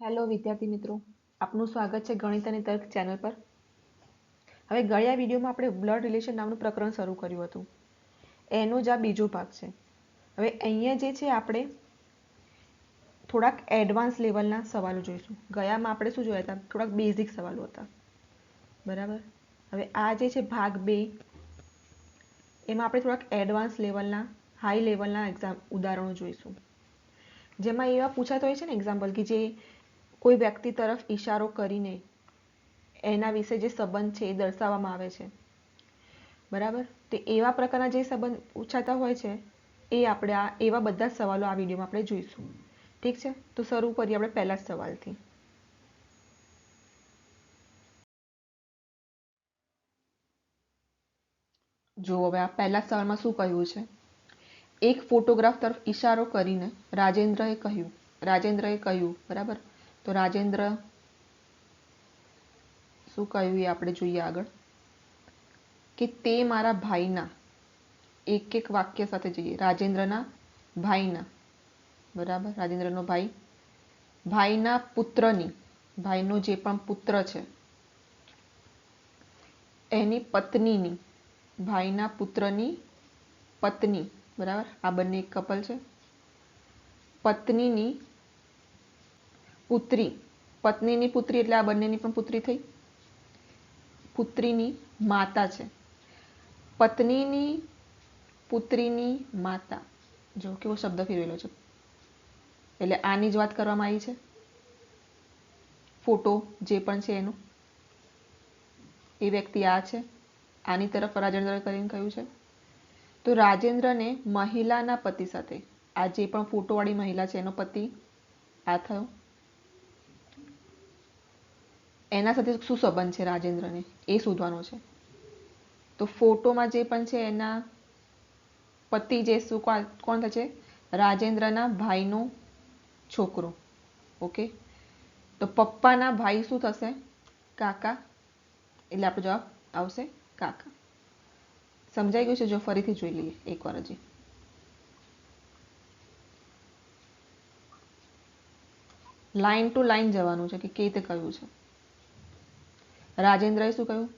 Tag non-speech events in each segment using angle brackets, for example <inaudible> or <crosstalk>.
Hello વિદ્યાર્થી મિત્રો. આપનું સ્વાગત છે ગણિત અને તર્ક ચેનલ પર. હવે ગયા વિડીયોમાં આપણે બ્લડ રિલેશન નામનું પ્રકરણ શરૂ કર્યું હતું. એનો જ આ બીજો ભાગ છે. હવે અહીંયા જે છે આપણે થોડાક એડવાન્સ લેવલના સવાલો જોઈશું. ગયામાં આપણે શું જોયા હતા? થોડાક બેઝિક સવાલો હતા. બરાબર? હવે આ જે છે ભાગ બે, એમાં આપણે થોડાક એડવાન્સ લેવલના હાઈ લેવલના એક્ઝામ ઉદાહરણો જોઈશું. જેમાં એવા પૂછાતા હોય છે ને એક્ઝામ્પલ કે જે કોઈ વ્યક્તિ તરફ ઇશારો કરીને એના વિશે જે સંબંધ છે એ દર્શાવવામાં આવે છે. બરાબર? તે એવા પ્રકારના જે સંબંધ પૂછાતા હોય છે, એ આપણે આ એવા બધા સવાલો આ વિડીયોમાં આપણે જોઈશું. ઠીક છે? તો શરૂ કરીએ આપણે પહેલા જ સવાલથી. જો હવે આ પહેલા સવાલમાં શું કહ્યું છે? એક ફોટોગ્રાફ તરફ ઈશારો કરીને રાજેન્દ્રએ કહ્યું રાજેન્દ્રએ કહ્યું, બરાબર? તો રાજેન્દ્ર, શું કહ્યું એ આપણે જોઈએ આગળ? કે તે મારા ભાઈના, એક એક વાક્ય સાથે જઈએ. રાજેન્દ્રના ભાઈના, બરાબર? રાજેન્દ્રનો ભાઈ. ભાઈના પુત્રની, ભાઈનો જે પણ પુત્ર છે, એની પત્નીની, ભાઈના પુત્રની પત્ની, બરાબર? આ બંને એક કપલ છે. પત્નીની પુત્રી. પત્નીની પુત્રી એટલે આ બંનેની પણ પુત્રી થઈ. પુત્રીની માતા છે. પત્નીની પુત્રીની માતા. જો કેવો શબ્દ ફેરવેલો છે. એટલે આની જ વાત કરવામાં આવી છે. ફોટો જે પણ છે એનું. એ વ્યક્તિ આ છે. આની તરફ રાજેન્દ્ર કરીને કહ્યું છે. તો રાજેન્દ્રને મહિલાના પતિ સાથે, આ જે પણ ફોટોવાળી મહિલા છે એનો પતિ આ થયો. એના સાથે શું સંબંધ છે રાજેન્દ્રને? એ શોધવાનો છે. તો ફોટોમાં જે પણ છે એના પતિ જે શું કોણ થશે? રાજેન્દ્રના ભાઈનો છોકરો. ઓકે? તો પપ્પાના ભાઈ શું થશે? કાકા. એટલે આપણો જવાબ આવશે કાકા. સમજાઈ ગયું છે? જો ફરીથી જોઈ લઈએ એકવાર હજી. લાઈન ટુ લાઈન જવાનું છે કે કઈ રીતે કહ્યું છે? રાજેન્દ્રએ શું કહ્યું?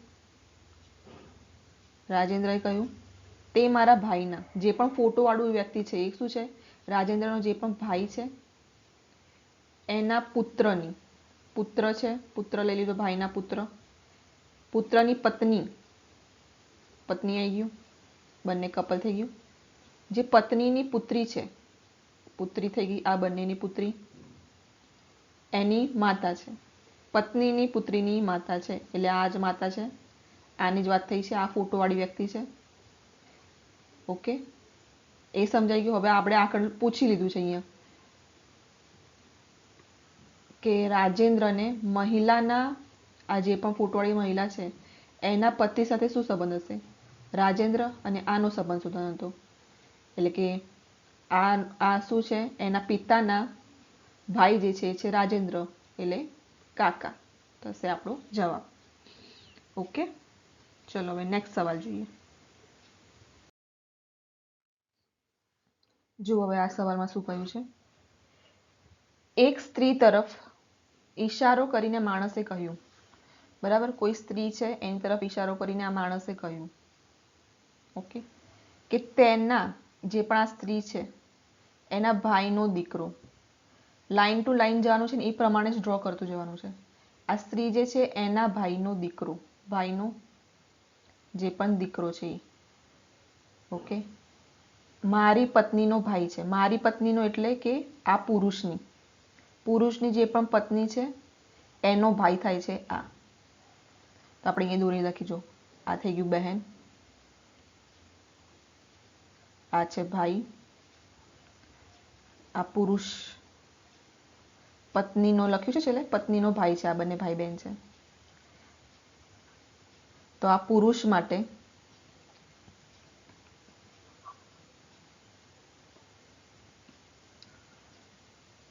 રાજેન્દ્રએ કહ્યું, તે મારા ભાઈના, જે પણ ફોટો વાળું વ્યક્તિ છે, એ શું છે? રાજેન્દ્રનો જે પણ ભાઈ છે, એના પુત્રની, પુત્ર છે, પુત્ર લઈ લીધો ભાઈના પુત્ર, પુત્રની પત્ની પત્ની આવી ગયું, બંને કપલ થઈ ગયું, જે પત્નીની પુત્રી છે, પુત્રી થઈ ગઈ, આ બંનેની પુત્રી, એની માતા છે. પત્નીની પુત્રીની માતા છે. એટલે આ જ માતા છે. આની જ વાત થઈ છે. આ ફોટોવાળી વ્યક્તિ છે. ઓકે? એ સમજાઈ ગયું. હવે આપણે આગળ પૂછી લીધું છે અહીંયા. કે રાજેન્દ્રને મહિલાના, આ જે પણ ફોટોવાળી મહિલા છે, એના પતિ સાથે શું સંબંધ હશે? રાજેન્દ્ર અને આનો સંબંધ શોધવાનો હતો. એટલે કે આ આ શું છે? એના પિતાના ભાઈ જે છે, એ છે રાજેન્દ્ર. એટલે કાકા. થશે આપણો જવાબ. ઓકે? ચલો, હવે નેક્સ્ટ સવાલ જોઈએ. જુઓ હવે આ સવાલમાં શું કહ્યું છે. એક સ્ત્રી તરફ ઈશારો કરીને માણસે કહ્યું. બરાબર? કોઈ સ્ત્રી છે, એની તરફ ઈશારો કરીને આ માણસે કહ્યું. ઓકે? કે તેના, જે પણ આ સ્ત્રી છે, એના ભાઈનો દીકરો. લાઈન ટુ લાઈન જવાનું છે ને એ પ્રમાણે જ ડ્રો કરતું જવાનું છે. આ સ્ત્રી જે છે એના ભાઈનો દીકરો. ભાઈનો જે પણ દીકરો છે એ ઓકે મારી પત્નીનો ભાઈ છે. મારી પત્નીનો એટલે કે આ પુરુષની. પુરુષની જે પણ પત્ની છે, એનો ભાઈ થાય છે આ. તો આપણે અહીંયા દોરી લખીજો આ થઈ ગયું બહેન. આ છે ભાઈ. આ પુરુષ પત્નીનો, લખ્યું છે છેલ્લે? પત્નીનો ભાઈ છે, આ બંને ભાઈ બહેન છે. તો આ પુરુષ માટે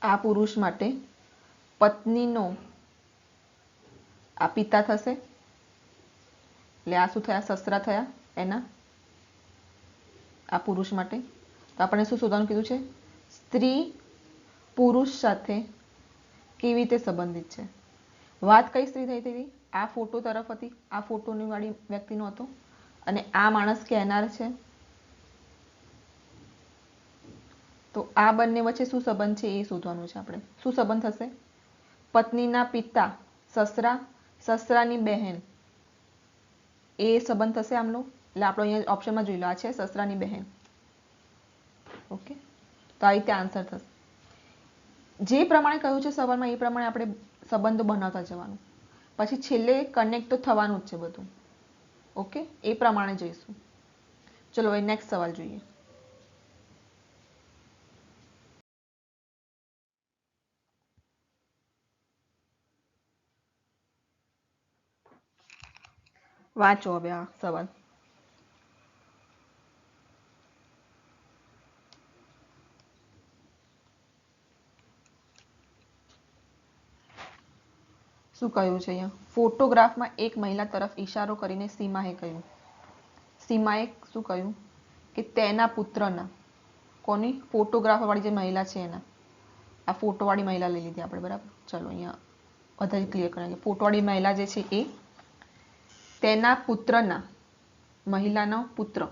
આ પુરુષ માટે પત્નીનો આ પિતા થશે. એટલે આ શું થયા? સસરા થયા એના. આ પુરુષ માટે. તો આપણે શું શોધવાનું કીધું છે? સ્ત્રી પુરુષ સાથે કેવી રીતે સંબંધિત છે? વાત કઈ સ્ત્રી થઈ હતી આ ફોટો તરફ હતી. આ ફોટોની વાળી વ્યક્તિનો હતો. અને આ માણસ કહેનાર છે. તો આ બંને વચ્ચે શું સંબંધ છે એ શોધવાનું છે આપણે. શું સંબંધ થશે પત્નીના પિતા, સસરા, સસરાની બહેન. એ સંબંધ થશે આમનો? એટલે આપણે અહીંયા ઓપ્શનમાં જોઈ લો. આ છે સસરાની બહેન. ઓકે? તો આ રીતે આન્સર થશે. જે પ્રમાણે કહ્યું છે સવાલમાં, એ પ્રમાણે આપણે સંબંધો બનાવતા જવાનું. પછી છેલ્લે કનેક્ટ તો થવાનું જ છે બધું. ઓકે એ પ્રમાણે જઈશું. ચલો, હવે નેક્સ્ટ સવાલ જોઈએ. વાંચો હવે આ સવાલ. શું કહ્યું છે અહીંયા? ફોટોગ્રાફમાં એક મહિલા તરફ ઈશારો કરીને સીમાએ કહ્યું. સીમાએ શું કહ્યું? કે તેના પુત્રના. કોની? ફોટોગ્રાફવાળી જે મહિલા છે એના. આ ફોટોવાળી મહિલા લઈ લીધી આપણે, બરાબર? ચલો અહીંયા વધારે ક્લિયર કરાવીએ ફોટોવાળી મહિલા જે છે એ તેના પુત્રના, મહિલાનો પુત્ર.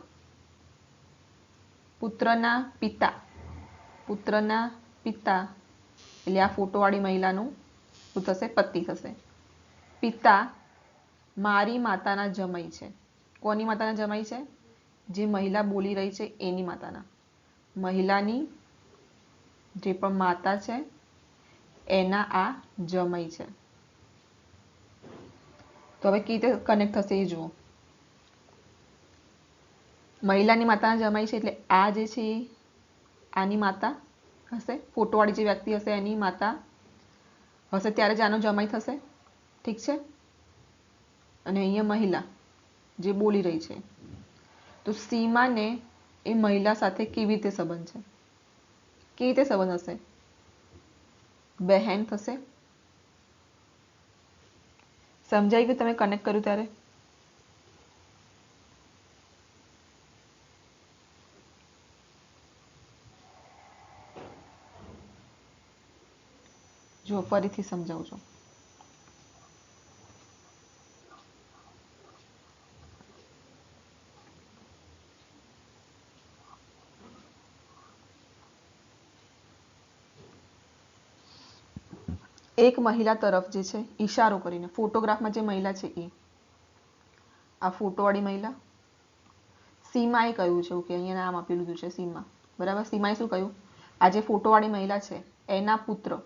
પુત્રના પિતા. પુત્રના પિતા. એટલે આ ફોટોવાળી મહિલાનું શું થશે પતિ થશે પિતા મારી માતાના જમાઈ છે. કોની માતાના જમાઈ છે? જે મહિલા બોલી રહી છે, એની માતાના. મહિલાની જે પણ માતા છે, એના આ જમાઈ છે. તો હવે કઈ રીતે કનેક્ટ થશે એ જુઓ. મહિલાની માતાના જમાઈ છે એટલે આ જે છે, આની માતા હશે, ફોટોવાળી જે વ્યક્તિ હશે, એની માતા હશે, ત્યારે જ આનો જમાઈ થશે? ઠીક છે? અને અહીંયા મહિલા, જે બોલી રહી છે. તો સીમાને એ મહિલા સાથે કેવી રીતે સંબંધ છે? કેવી રીતે સંબંધ હશે? બહેન થશે? સમજાઈ ગયું તમે કનેક્ટ કર્યું ત્યારે? જો ફરીથી સમજાવું છું. એક મહિલા તરફ જે છે, ઈશારો કરીને, ફોટોગ્રાફમાં જે મહિલા છે એ આ ફોટોવાળી મહિલા, સીમાએ કહ્યું છે કે અહીંયા નામ આપી લીધું છે, સીમા. બરાબર? સીમાએ શું કહ્યું? આ જે ફોટોવાળી મહિલા છે, એના પુત્ર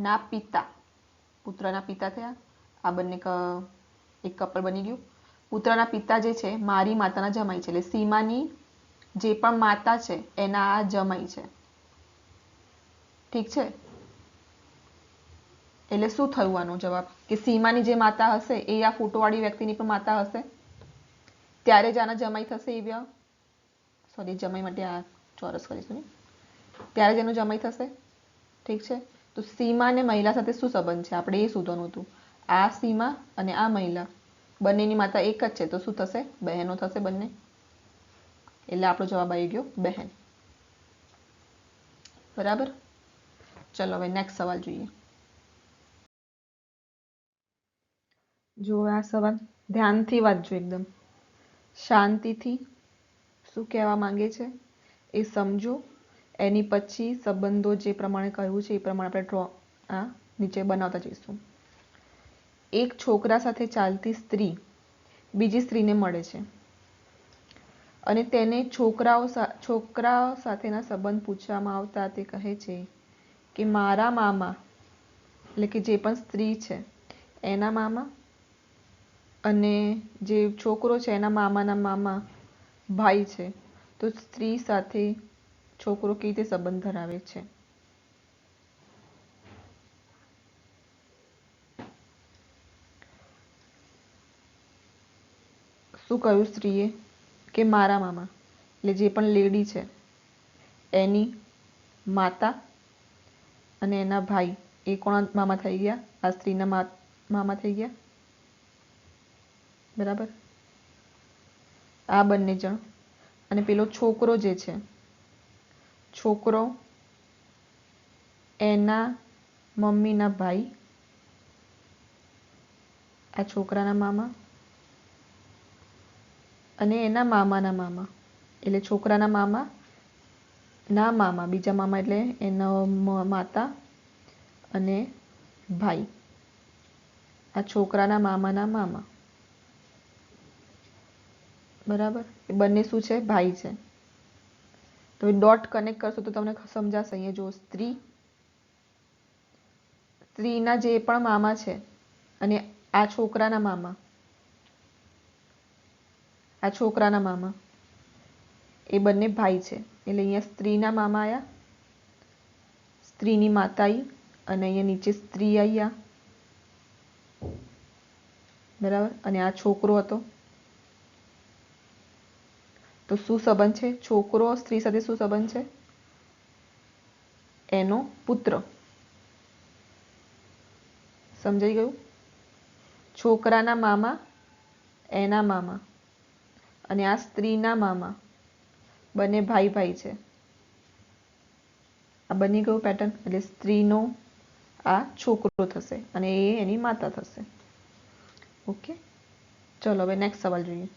ના પિતા પુત્રના પિતા થયા. આ બંને એક કપલ બની ગયું. પુત્રના પિતા જે છે, મારી માતાના જમાઈ છે. એટલે સીમાની જે પણ માતા છે, એના આ જમાઈ છે. ઠીક છે? એટલે શું થયું આનો જવાબ? કે સીમાની જે માતા હશે, એ આ ફોટોવાળી વ્યક્તિની પણ માતા હશે? ત્યારે જ આના જમાઈ થશે એ વ્ય સોરી જમાઈ માટે આ ચોરસ કરીશું ને ત્યારે જ એનું જમાઈ થશે? ઠીક છે? તો સીમા અને મહિલા સાથે શું સંબંધ છે? આપણે એ શોધવાનું હતું. આ સીમા અને આ મહિલા. બંનેની માતા એક જ છે. તો શું થશે? બહેનો થશે બંને? એટલે આપણો જવાબ આવી ગયો, બહેન. બરાબર? ચલો, હવે નેક્સ્ટ સવાલ જોઈએ. જો આ સવાલ ધ્યાનથી વાંચજો એકદમ. શાંતિથી શું કહેવા માંગે છે? એ સમજો. એની પછી સંબંધો જે પ્રમાણે કહ્યું છે એ પ્રમાણે આપણે ડ્રો આ નીચે બનાવતા જઈશું. એક છોકરા સાથે ચાલતી સ્ત્રી બીજી સ્ત્રીને મળે છે. અને તેને છોકરાઓ છોકરાઓ સાથેના સંબંધ પૂછવામાં આવતા તે કહે છે કે, મારા મામા, એટલે કે જે પણ સ્ત્રી છે, એના મામા. અને જે છોકરો છે એના મામાના મામા ભાઈ છે, તો સ્ત્રી સાથે છોકરો કેવી રીતે સંબંધ ધરાવે છે? શું કહ્યું સ્ત્રીએ? કે મારા મામા, એટલે જે પણ લેડી છે, એની માતા અને એના ભાઈ, એ કોણ મામા થઈ ગયા? આ સ્ત્રીના મામા થઈ ગયા? બરાબર? આ બંને જણ. અને પેલો છોકરો જે છે છોકરો, એના મમ્મીના ભાઈ, આ છોકરાના મામા અને એના મામાના મામા. એટલે છોકરાના મામા, ના મામા, બીજા મામા એટલે એના માતા અને ભાઈ. આ છોકરાના મામાના મામા. બરાબર? બંને શું છે? ભાઈ છે. તો ડોટ કનેક્ટ કરશો તો તમને સમજાશે. અહીંયા જો સ્ત્રી. સ્ત્રીના જે પણ મામા છે અને આ છોકરાના મામા. આ છોકરાના મામા. એ બંને ભાઈ છે. એટલે અહીંયા સ્ત્રીના મામા આયા, સ્ત્રીની માતા આવી અને અહીંયા નીચે સ્ત્રી આવી બરાબર? અને આ છોકરો હતો. તો શું સંબંધ છે? છોકરો, સ્ત્રી સાથે શું સંબંધ છે? એનો પુત્ર. સમજાઈ ગયું? છોકરાના મામા, એના મામા અને આ સ્ત્રીના મામા. બંને ભાઈ ભાઈ છે. આ બની ગયું પેટર્ન એટલે સ્ત્રીનો આ છોકરો થશે અને એ એની માતા થશે. ઓકે? ચલો, હવે નેક્સ્ટ સવાલ જોઈએ.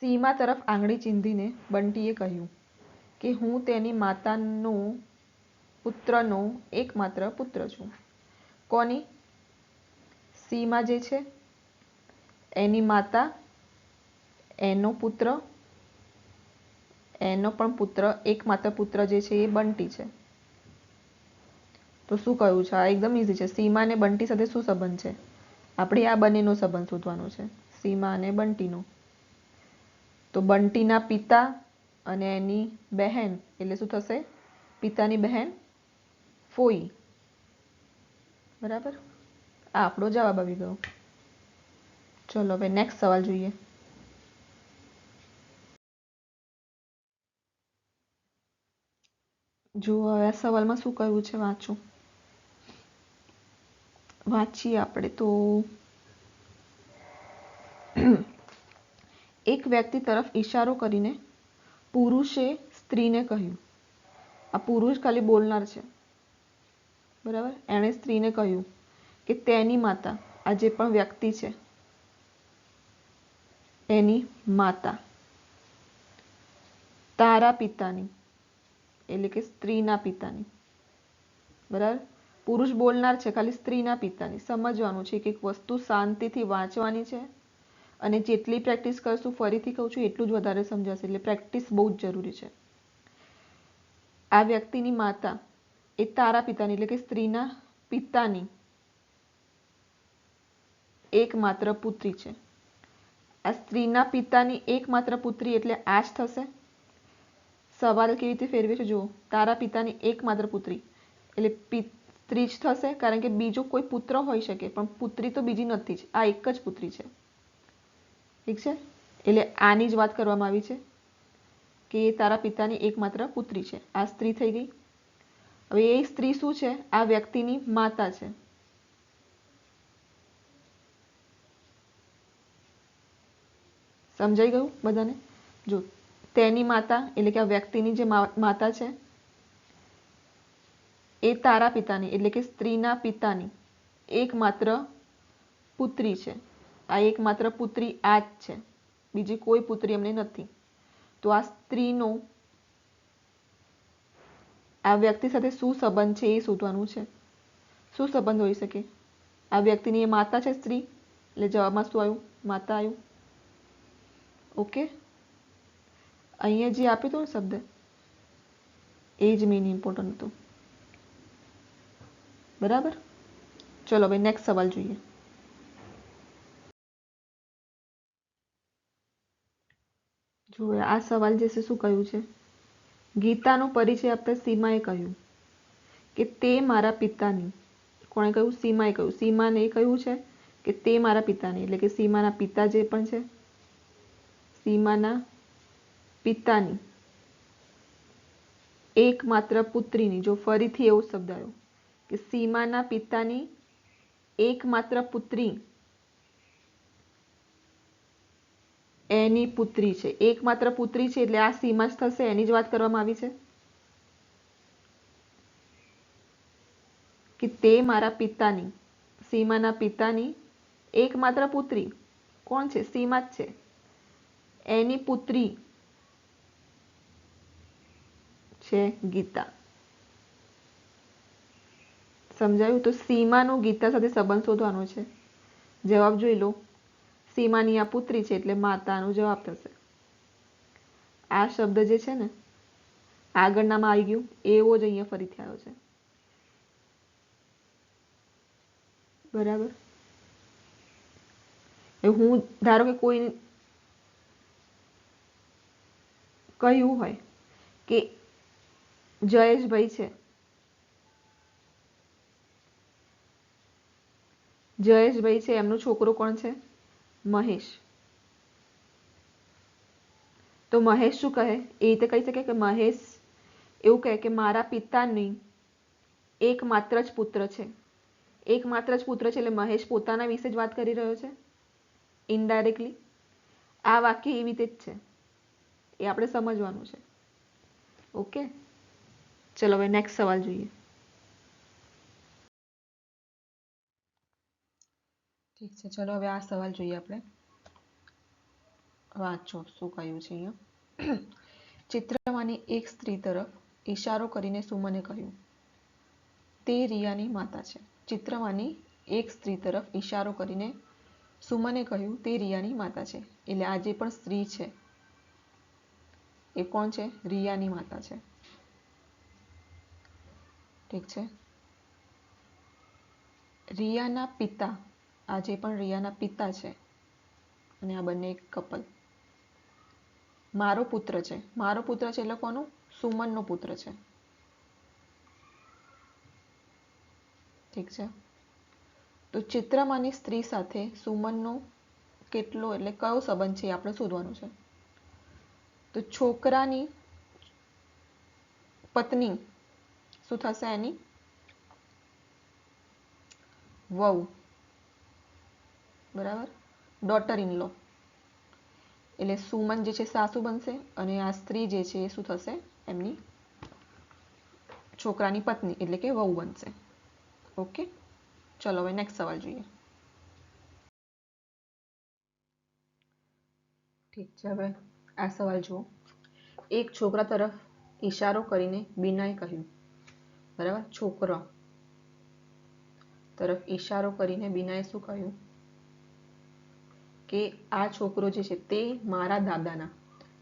સીમા તરફ આંગળી ચીંધીને બંટીએ કહ્યું કે હું તેની માતાનો પુત્રનો એકમાત્ર પુત્ર છું. કોની? સીમા જે છે? એની માતા, એનો પુત્ર, એનો પણ પુત્ર, એકમાત્ર પુત્ર જે છે એ બંટી છે. તો શું કહ્યું છે? આ એકદમ ઇઝી છે. સીમા અને બંટી સાથે શું સંબંધ છે? આપણે આ બંનેનો સંબંધ શોધવાનો છે. સીમા અને બંટીનો. તો બંટીના પિતા અને એની બહેન, એટલે શું થશે? પિતાની બહેન ફોઈ. બરાબર? આ આપણો જવાબ આવી ગયો. ચલો, હવે નેક્સ્ટ સવાલ જોઈએ. જુઓ હવે આ સવાલમાં શું કહ્યું છે, વાંચો. વાંચીએ આપણે તો. એક વ્યક્તિ તરફ ઈશારો કરીને પુરુષે સ્ત્રીને કહ્યું. આ પુરુષ ખાલી બોલનાર છે. બરાબર? એણે સ્ત્રીને કહ્યું કે તેની માતા આ જે પણ વ્યક્તિ છે, એની માતા. તારા પિતાની, એટલે કે સ્ત્રીના પિતાની. બરાબર? પુરુષ બોલનાર છે, ખાલી સ્ત્રીના પિતાની. સમજવાનું છે કે એક વસ્તુ શાંતિથી વાંચવાની છે અને જેટલી પ્રેક્ટિસ કરશું, ફરીથી કહું છું, એટલું જ વધારે સમજાશે. એટલે પ્રેક્ટિસ બહુ જ જરૂરી છે. આ વ્યક્તિની માતા એ તારા પિતાની, એટલે કે સ્ત્રીના પિતાની એકમાત્ર પુત્રી છે. આ સ્ત્રીના પિતાની એકમાત્ર પુત્રી એટલે આ જ થશે. સવાલ કેવી રીતે ફેરવે છે? જુઓ, તારા પિતાની એકમાત્ર પુત્રી. એટલે સ્ત્રી જ થશે, કારણ કે બીજો કોઈ પુત્ર હોઈ શકે, પણ પુત્રી તો બીજી નથી જ, આ એક જ પુત્રી છે. ઠીક છે? એટલે આની જ વાત કરવામાં આવી છે કે તારા પિતાની એકમાત્ર પુત્રી છે. આ સ્ત્રી થઈ ગઈ. હવે એ સ્ત્રી શું છે? આ વ્યક્તિની માતા છે. સમજાઈ ગયું બધાને? જો, તેની માતા એટલે કે આ વ્યક્તિની જે માતા છે, એ તારા પિતાની એટલે કે સ્ત્રીના પિતાની એકમાત્ર પુત્રી છે. આ એકમાત્ર પુત્રી આ જ છે. બીજી કોઈ પુત્રી એમને નથી. તો આ સ્ત્રીનો આ વ્યક્તિ સાથે શું સંબંધ છે એ શોધવાનું છે. શું સંબંધ હોઈ શકે? આ વ્યક્તિની એ માતા છે સ્ત્રી? એટલે જવાબમાં શું આવ્યું? માતા આવ્યું. ઓકે? અહીંયા જે આપ્યું હતું ને શબ્દ, એ જ મેઇન ઇમ્પોર્ટન્ટ હતું. બરાબર? ચલો હવે નેક્સ્ટ સવાલ જોઈએ. જુઓ આ સવાલ જે છે, શું કહ્યું છે? ગીતાનો પરિચય આપતા સીમાએ કહ્યું કે તે મારા પિતાની. કોણે કહ્યું? સીમાએ કહ્યું. સીમાને એ કહ્યું છે કે તે મારા પિતાની, એટલે કે સીમાના પિતા જે પણ છે, સીમાના પિતાની. એકમાત્ર પુત્રીની, જો ફરીથી એવો શબ્દ આવ્યો કે સીમાના પિતાની એકમાત્ર પુત્રી એની પુત્રી છે. એકમાત્ર પુત્રી છે એટલે આ સીમા જ થશે. એની જ વાત કરવામાં આવી છે? કે તે મારા પિતાની, સીમાના પિતાની એકમાત્ર પુત્રી. કોણ છે? સીમા જ છે. એની પુત્રી છે ગીતા. સમજાયું? તો સીમાનો ગીતા સાથે સંબંધ શોધવાનો છે. જવાબ જોઈ લો. સીમાની આ પુત્રી છે એટલે માતાનો જવાબ થશે. આ શબ્દ જે છે ને, આગળનામાં આવી ગયું, એવો જ અહીંયા ફરીથી આવ્યો છે. બરાબર? હું, ધારો કે કોઈ કહ્યું હોય કે જયેશભાઈ છે. જયેશભાઈ છે, એમનો છોકરો કોણ છે? મહેશ. તો મહેશ શું કહે? એ રીતે કહી શકે કે મહેશ એવું કહે કે મારા પિતાની એકમાત્ર જ પુત્ર છે. એકમાત્ર જ પુત્ર છે એટલે મહેશ પોતાના વિશે જ વાત કરી રહ્યો છે? ઇનડાયરેક્ટલી આ વાક્ય એવી રીતે જ છે. એ આપણે સમજવાનું છે. ઓકે ચલો હવે નેક્સ્ટ સવાલ જોઈએ. ઠીક છે, ચલો હવે આ સવાલ જોઈએ આપણે. વાંચો, શું કહ્યું છે અહીંયા? <clears throat> ચિત્રમાંની એક સ્ત્રી તરફ ઇશારો કરીને સુમને કહ્યું, તે રિયાની માતા છે. ચિત્રમાંની એક સ્ત્રી તરફ ઇશારો કરીને સુમને કહ્યું, તે રિયાની માતા છે. એટલે આ જે પણ સ્ત્રી છે, એ કોણ છે? રિયાની માતા છે. ઠીક છે? રિયાના પિતા આ જે પણ રિયાના પિતા છે અને આ બંને એક કપલ મારો પુત્ર છે. મારો પુત્ર છે એટલે કોનો? સુમનનો પુત્ર છે. ઠીક છે? તો ચિત્રમાંની સ્ત્રી સાથે સુમનનો કેટલો એટલે કયો સંબંધ છે આપણે શોધવાનું છે. તો છોકરાની પત્ની શું થશે એની? વહુ. બરાબર? ડોટર ઇન લો એટલે સુમન જે છે સાસુ બનશે અને આ સ્ત્રી જે છે એ શું થશે? એમની છોકરાની પત્ની, એટલે કે વહુ બનશે. ઓકે ચલો, હવે નેક્સ્ટ સવાલ જોઈએ. ઠીક છે, હવે આ સવાલ જુઓ. એક છોકરા તરફ ઈશારો કરીને બીનાએ કહ્યું. બરાબર? છોકરો તરફ ઈશારો કરીને બીનાએ શું કહ્યું? કે આ છોકરો જે છે તે મારા દાદાના,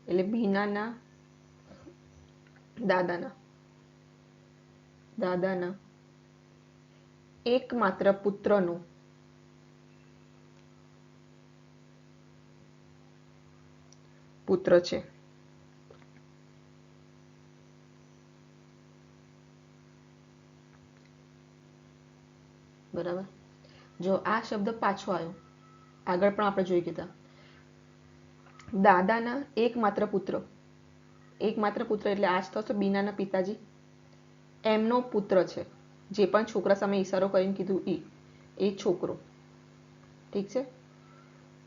એટલે ભીનાના દાદાના દાદાના એકમાત્ર પુત્રનો. પુત્ર છે. બરાબર? જો આ શબ્દ પાછો આવ્યો આગળ પણ આપણે જોઈ ગયા દાદાના એકમાત્ર પુત્ર. એકમાત્ર પુત્ર એટલે આજ થશે બીનાના પિતાજી. એમનો પુત્ર છે. જે પણ છોકરા સામે ઈશારો કરીને કીધું એ એ છોકરો. ઠીક છે?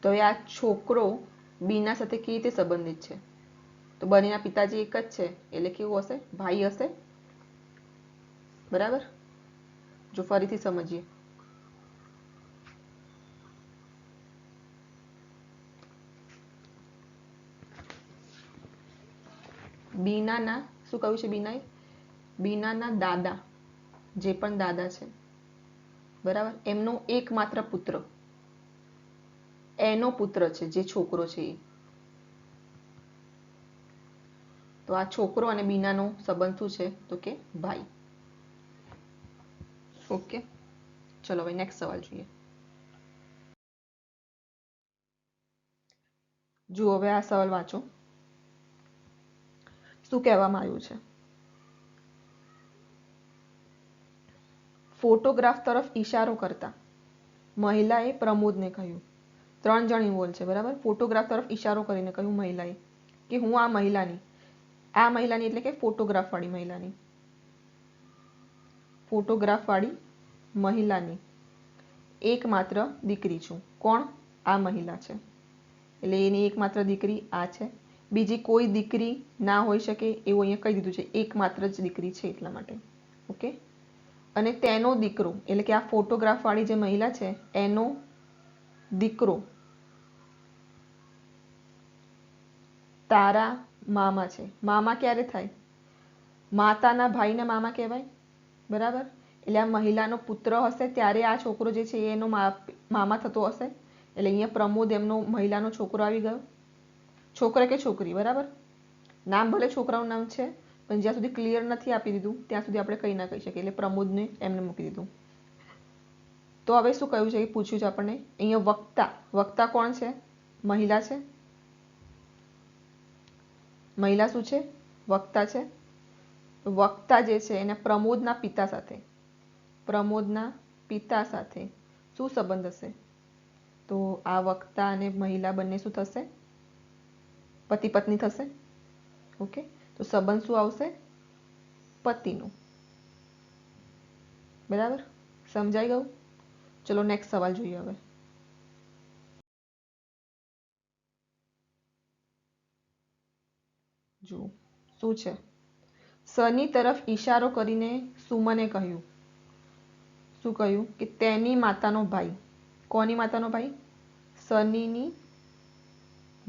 તો હવે આ છોકરો બીના સાથે કેવી રીતે સંબંધિત છે? તો બંનેના પિતાજી એક જ છે. એટલે કેવું હશે? ભાઈ હશે? બરાબર? જો ફરીથી સમજીએ. બીનાના, શું કહ્યું છે બીનાએ? બીનાના દાદા, જે પણ દાદા છે. બરાબર? એમનો એકમાત્ર પુત્ર. એનો પુત્ર છે, જે છોકરો છે એ. તો આ છોકરો અને બીનાનો સંબંધ શું છે? તો કે ભાઈ. ઓકે. ચલો હવે નેક્સ્ટ સવાલ જોઈએ. જુઓ હવે આ સવાલ વાંચો. શું કહેવામાં આવ્યું છે? ફોટોગ્રાફ તરફ ઈશારો કરતા મહિલાએ પ્રમોદને કહ્યું. ત્રણ જણ ઇન્વોલ્વ છે, બરાબર? ફોટોગ્રાફ તરફ ઈશારો કરીને કહ્યું મહિલાએ કે હું આ મહિલાની આ મહિલાની એટલે કે ફોટોગ્રાફવાળી મહિલાની. ફોટોગ્રાફવાળી મહિલાની એકમાત્ર દીકરી છું. કોણ? આ મહિલા છે. એટલે એની એકમાત્ર દીકરી આ છે. બીજી કોઈ દીકરી ના હોઈ શકે એવું અહીંયા કહી દીધું છે. એકમાત્ર જ દીકરી છે એટલા માટે. ઓકે? અને તેનો દીકરો, એટલે કે આ ફોટોગ્રાફ વાળી જે મહિલા છે, એનો દીકરો તારા મામા છે. મામા ક્યારે થાય? માતાના ભાઈને મામા કહેવાય? બરાબર? એટલે આ મહિલાનો પુત્ર હશે ત્યારે આ છોકરો જે છે એનો મામા થતો હશે. એટલે અહીંયા પ્રમોદ એમનો મહિલાનો છોકરો આવી ગયો. છોકરા કે છોકરી, બરાબર? નામ ભલે છોકરાનું નામ છે, પણ જ્યાં સુધી ક્લિયર નથી આપી દીધું, ત્યાં સુધી આપણે કંઈ ના કહી શકીએ. એટલે પ્રમોદને એમને મૂકી દીધું. તો હવે શું કહ્યું છે એ પૂછ્યું છે આપણને? અહીંયા વક્તા વક્તા કોણ છે? મહિલા છે? મહિલા શું છે? વક્તા છે. વક્તા જે છે એને પ્રમોદના પિતા સાથે, પ્રમોદના પિતા સાથે શું સંબંધ હશે? તો આ વક્તા અને મહિલા બંને શું થશે? પતિ પત્ની થશે? ઓકે તો સંબંધ શું આવશે? પતિનું. બરાબર? સમજાઈ ગયું? ચલો નેક્સ્ટ સવાલ જોઈએ હવે. જુઓ શું છે? સની તરફ ઈશારો કરીને સુમને કહ્યું. શું કહ્યું? કે તેની માતાનો ભાઈ. કોની માતાનો ભાઈ? સનીની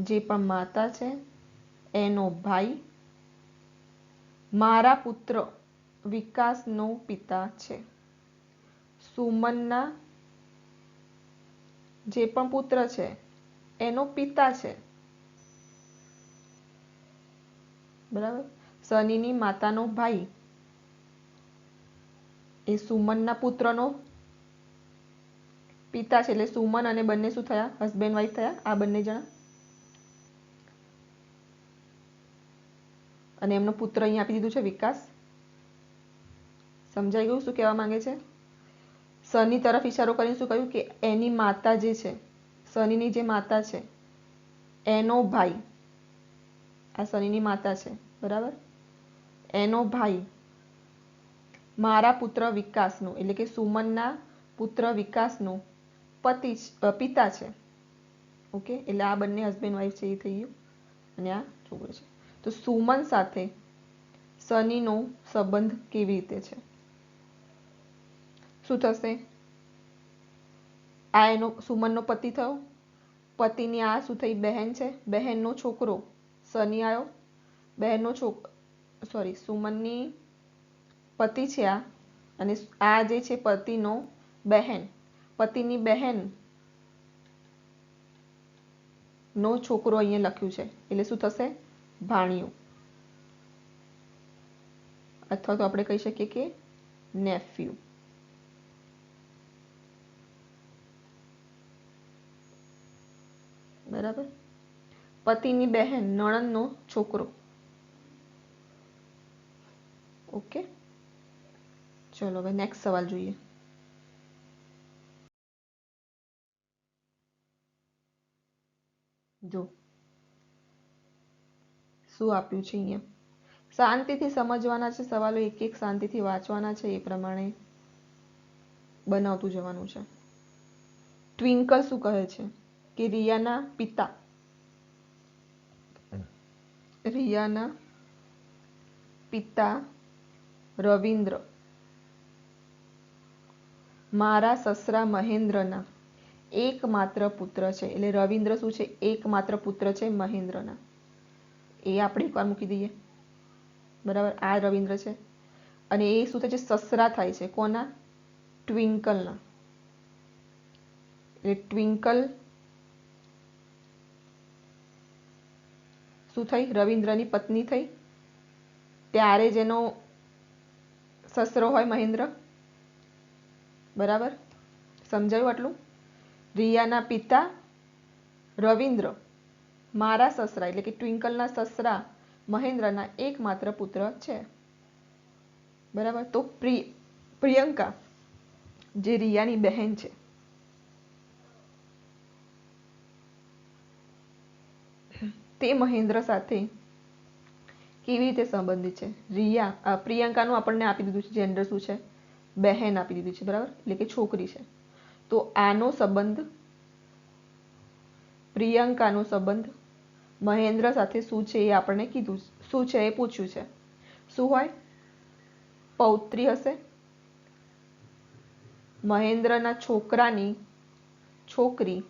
જે પણ માતા છે, એનો ભાઈ, મારા પુત્ર વિકાસનો પિતા છે. સુમનના જે પણ પુત્ર છે, એનો પિતા છે. બરાબર? સનીની માતાનો ભાઈ એ સુમનના પુત્રનો પિતા છે. એટલે સુમન અને બંને શું થયા? હસબેન્ડ, વાઈફ થયા? આ બંને જણા? અને એમનો પુત્ર અહીંયા આપી દીધું છે વિકાસ. સમજાઈ ગયું શું કહેવા માંગે છે? સની તરફ ઇશારો કરીને શું કહ્યું? કે એની માતા જે છે સનીની જે માતા છે, એનો ભાઈ. આ સનીની માતા છે, બરાબર? એનો ભાઈ. મારા પુત્ર વિકાસનો, એટલે કે સુમનના પુત્ર વિકાસનો પતિ પિતા છે. ઓકે? એટલે આ બંને હસબેન્ડ વાઈફ છે, એ થઈ ગયું. અને આ છોકરો છે. તો સુમન સાથે સનીનો સંબંધ કેવી રીતે છે? શું થશે? આ એનો સુમનનો પતિ થયો? પતિની આ શું થઈ? બહેન છે? બહેનનો છોકરો? સની આવ્યો બહેનનો છોક સોરી સુમનની પતિ છે આ. અને આ જે છે પતિનો બહેન. પતિની બહેન નો છોકરો અહીંયા લખ્યું છે. એટલે શું થશે? ભાણિયું. અથવા તો આપણે કહી શકીએ કે નેફ્યુ બરાબર? પતિની બહેન, નણંદનો છોકરો. ઓકે? ચલો, હવે નેક્સ્ટ સવાલ જોઈએ. જો શું આપ્યું છે અહીંયા? શાંતિથી સમજવાના છે સવાલો એક એક શાંતિથી વાંચવાના છે એ પ્રમાણે બનાવતું જવાનું છે. ટ્વિંકલ શું કહે છે? કે રિયાના પિતા. રિયાના પિતા રવિન્દ્ર. મારા સસરા મહેન્દ્રના એકમાત્ર પુત્ર છે. એટલે રવિન્દ્ર શું છે? એકમાત્ર પુત્ર છે મહેન્દ્રના. એ આપણે એકવાર મૂકી દઈએ. બરાબર? આ રવિન્દ્ર છે. અને એ શું થાય છે? સસરા થાય છે. કોના? ટ્વિંકલના. એટલે ટ્વિંકલ શું થઈ? રવિન્દ્રની પત્ની થઈ. ત્યારે જેનો સસરો હોય મહેન્દ્ર. બરાબર? સમજાયું આટલું? રિયાના પિતા રવિન્દ્ર. મારા સસરા એટલે કે ટ્વિંકલના સસરા મહેન્દ્રના એકમાત્ર પુત્ર છે. બરાબર? તો પ્રિયંકા, જે રિયાની બહેન છે. તે મહેન્દ્ર સાથે કેવી રીતે સંબંધિત છે? રિયા પ્રિયંકાનું આપણને આપી દીધું છે. જેન્ડર શું છે? બહેન આપી દીધું છે. બરાબર? એટલે કે છોકરી છે. તો આનો સંબંધ પ્રિયંકાનો સંબંધ મહેન્દ્ર સાથે શું છે એ આપણને કીધું. શું છે એ પૂછ્યું છે. શું હોય? પૌત્રી હશે. મહેન્દ્રના છોકરાની છોકરી.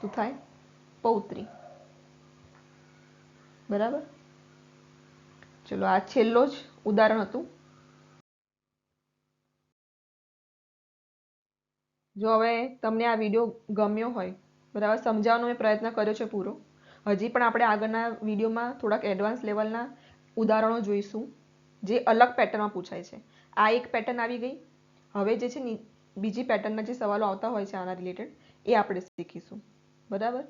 શું થાય? પૌત્રી. બરાબર? ચલો, આ છેલ્લો જ ઉદાહરણ હતું. જો હવે તમને આ વીડિયો ગમ્યો હોય, બરાબર, સમજાવવાનો મેં પ્રયત્ન કર્યો છે પૂરો. હજી પણ આપણે આગળના વિડીયોમાં થોડાક એડવાન્સ લેવલના ઉદાહરણો જોઈશું, જે અલગ પેટર્નમાં પૂછાય છે. આ એક પેટર્ન આવી ગઈ. હવે જે છે બીજી પેટર્નના જે સવાલો આવતા હોય છે આના રિલેટેડ એ આપણે શીખીશું. બરાબર?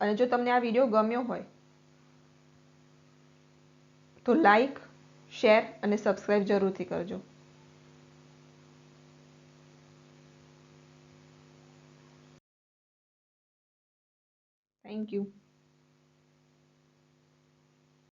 અને જો તમને આ વીડિયો ગમ્યો હોય, તો લાઈક શેર અને સબસ્ક્રાઈબ જરૂરથી કરજો. Thank you